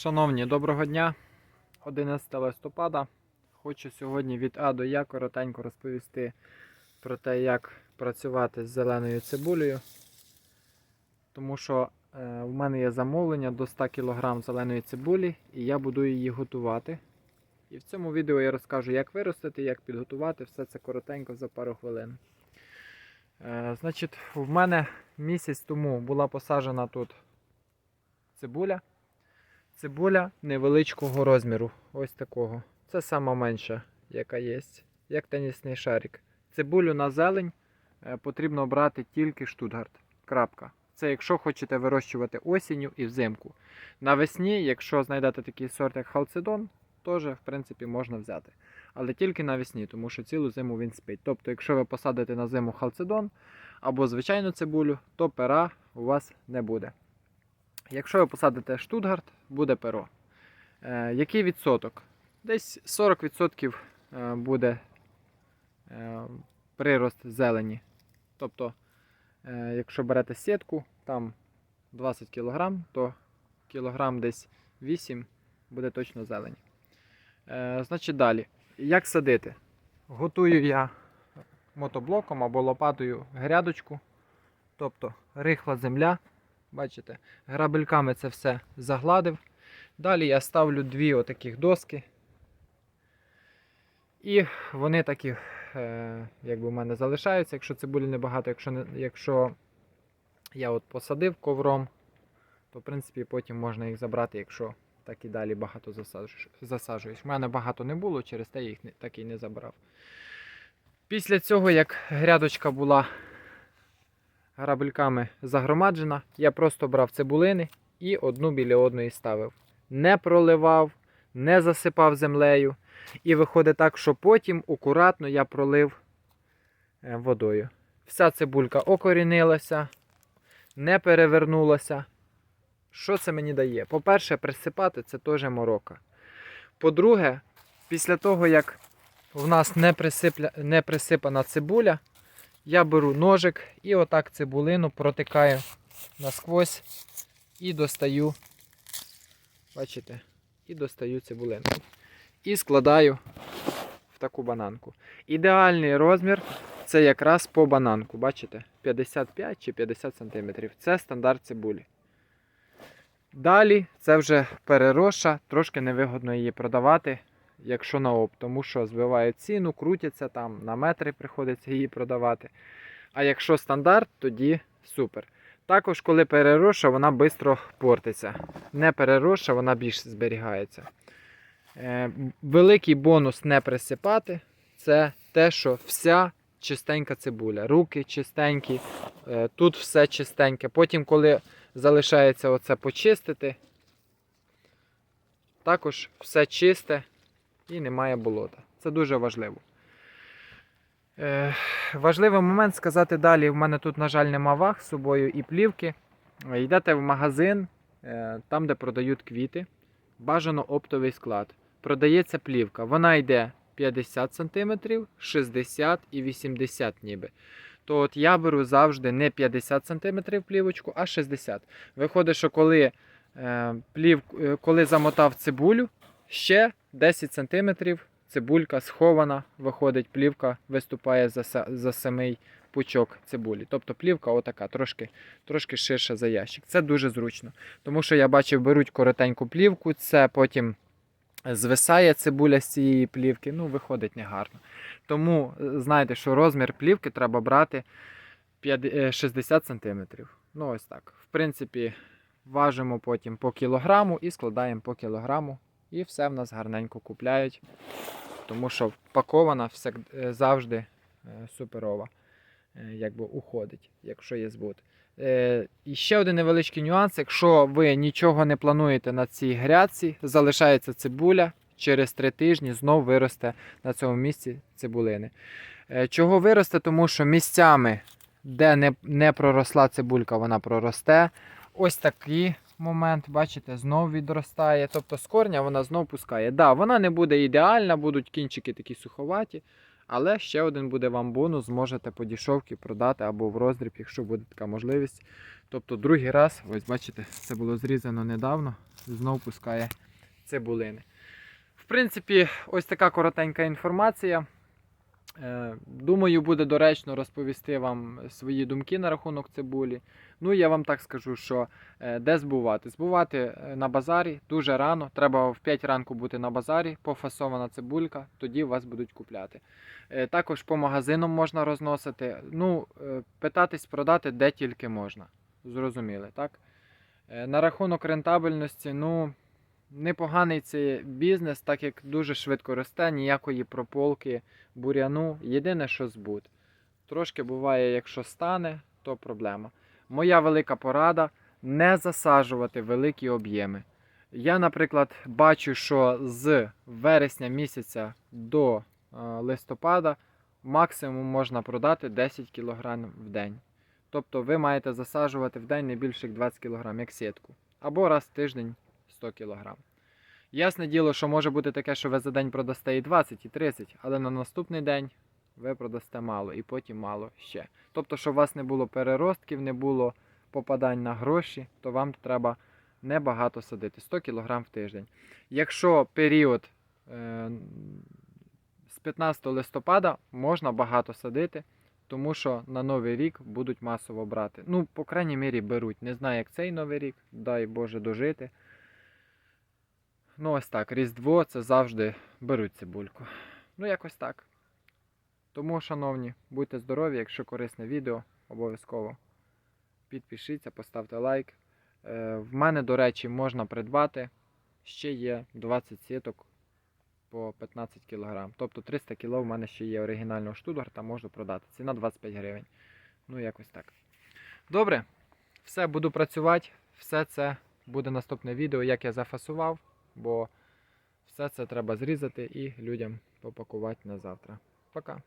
Шановні, доброго дня. 11 листопада. Хочу сьогодні від А до Я коротенько розповісти про те, як працювати з зеленою цибулею. Тому що е, в мене є замовлення до 100 кг зеленої цибулі, і я буду її готувати. І в цьому відео я розкажу, як виростити, як підготувати, все це коротенько за пару хвилин. Е, значить, в мене місяць тому була посаджена тут цибуля. Цибуля невеличкого розміру, ось такого. Це сама менша, яка є, як тенісний шарик. Цибулю на зелень е, потрібно брати тільки штутгарт. Крапка. Це якщо хочете вирощувати осінню і взимку. Навесні, якщо знайдете такий сорт, як халцедон, теж в принципі можна взяти. Але тільки навесні, тому що цілу зиму він спить. Тобто, якщо ви посадите на зиму халцедон або звичайну цибулю, то пера у вас не буде. Якщо ви посадите штутгарт, буде перо. Е, який відсоток? Десь 40% е, буде е, прирост зелені. Тобто, якщо берете сітку, там 20 кг, то кілограм десь 8 буде точно зелені. Значить далі. Як садити? Готую я мотоблоком або лопатою грядочку. Тобто рихла земля. Бачите, грабельками це все загладив. Далі я ставлю дві отаких доски. І вони такі, е, якби в мене залишаються, якщо цибулі небагато, якщо, якщо я от посадив ковром, то в принципі потім можна їх забрати, якщо так і далі багато засаджуєш-. У мене багато не було, через те я їх так і не забрав. Після цього, як грядочка була грабельками загромаджена, я просто брав цибулини і одну біля одної ставив. Не проливав, не засипав землею. І виходить так, що потім акуратно я пролив е, водою. Вся цибулька окорінилася, не перевернулася. Що це мені дає? По-перше, присипати це теж морока. По-друге, після того, як в нас не, присипля... не присипана цибуля, я беру ножик і отак цибулину протикаю насквозь і достаю, бачите, і достаю цибулину. І складаю в таку бананку. Ідеальний розмір це якраз по бананку, бачите? 55 чи 50 см. Це стандарт цибулі. Далі це вже переросша, трошки невигодно її продавати, якщо на оп, тому що збивають ціну, крутяться там, на метри приходиться її продавати. А якщо стандарт, тоді супер. Також, коли переросша, вона швидко портиться. Не переросша, вона більш зберігається. Е, великий бонус не присипати це те, що вся чистенька цибуля. Руки чистенькі, е, тут все чистеньке. Потім, коли залишається оце почистити, також все чисте і немає болота. Це дуже важливо. Е, важливий момент сказати далі. В мене тут, на жаль, нема ваг з собою і плівки. Е, Йдете в магазин, е, там, де продають квіти. Бажано оптовий склад. Продається плівка. Вона йде 50 см, 60 і 80 ніби. То от я беру завжди не 50 см плівочку, а 60 Виходить, що коли, е, плів, е, коли замотав цибулю, ще 10 см цибулька схована, виходить, плівка виступає за, за самий пучок цибулі. Тобто плівка отака, трошки, трошки ширша за ящик. Це дуже зручно. Тому що я бачив, беруть коротеньку плівку, це потім звисає цибуля з цієї плівки, ну, виходить негарно. Тому е, знаєте, що розмір плівки треба брати 50 е, 60 см. Ну, ось так. В принципі, важимо потім по кілограму і складаємо по кілограму. І все в нас гарненько купляють. Тому що впакована е, завжди е, суперова. е, Якби уходить, якщо є збут. І ще один невеличкий нюанс. Якщо ви нічого не плануєте на цій грядці, залишається цибуля, через три тижні знов виросте на цьому місці цибулини. Чого виросте? Тому що місцями, де не, не проросла цибулька, вона проросте. Ось такий момент, бачите, знов відростає. Тобто з корня вона знов пускає. Да, вона не буде ідеальна, будуть кінчики такі суховаті. Але ще один буде вам бонус, зможете по дішовці продати або в роздріб, якщо буде така можливість. Тобто другий раз, ось бачите, це було зрізано недавно, знов пускає цибулини. В принципі, ось така коротенька інформація. Е, Думаю, буде доречно розповісти вам свої думки на рахунок цибулі. Ну, я вам так скажу, що е, де збувати? Збувати е, на базарі дуже рано. Треба в 5 ранку бути на базарі, пофасована цибулька, тоді вас будуть купляти. Також по магазинам можна розносити. Ну, питатись продати де тільки можна. Зрозуміли, так? На рахунок рентабельності, ну, непоганий це бізнес, так як дуже швидко росте, ніякої прополки, буряну. Єдине, що збут. Трошки буває, якщо стане, то проблема. Моя велика порада не засаджувати великі об'єми. Я, наприклад, бачу, що з вересня місяця до е, листопада максимум можна продати 10 кг в день. Тобто ви маєте засаджувати в день не більше як 20 кг, як сітку. Або раз в тиждень 100 кг. Ясне діло, що може бути таке, що ви за день продасте і 20, і 30, але на наступний день ви продасте мало і потім мало ще. Тобто, щоб у вас не було переростків, не було попадань на гроші, то вам треба небагато садити 100 кг в тиждень. Якщо період е, з 15 листопада можна багато садити, тому що на новий рік будуть масово брати. Ну, по крайній мірі, беруть. Не знаю, як цей новий рік, дай Боже дожити. Ну, ось так, Різдво це завжди беруть цибульку. Ну, якось так. Тому, шановні, будьте здорові, якщо корисне відео, обов'язково підпишіться, поставте лайк. Е, В мене, до речі, можна придбати. Ще є 20 сіток по 15 кг. Тобто 300 кг в мене ще є оригінального штутгарта, можу продати. Ціна 25 гривень. Ну, якось так. Добре, все, буду працювати. Все це буде наступне відео, як я зафасував, бо все це треба зрізати і людям попакувати на завтра. Пока.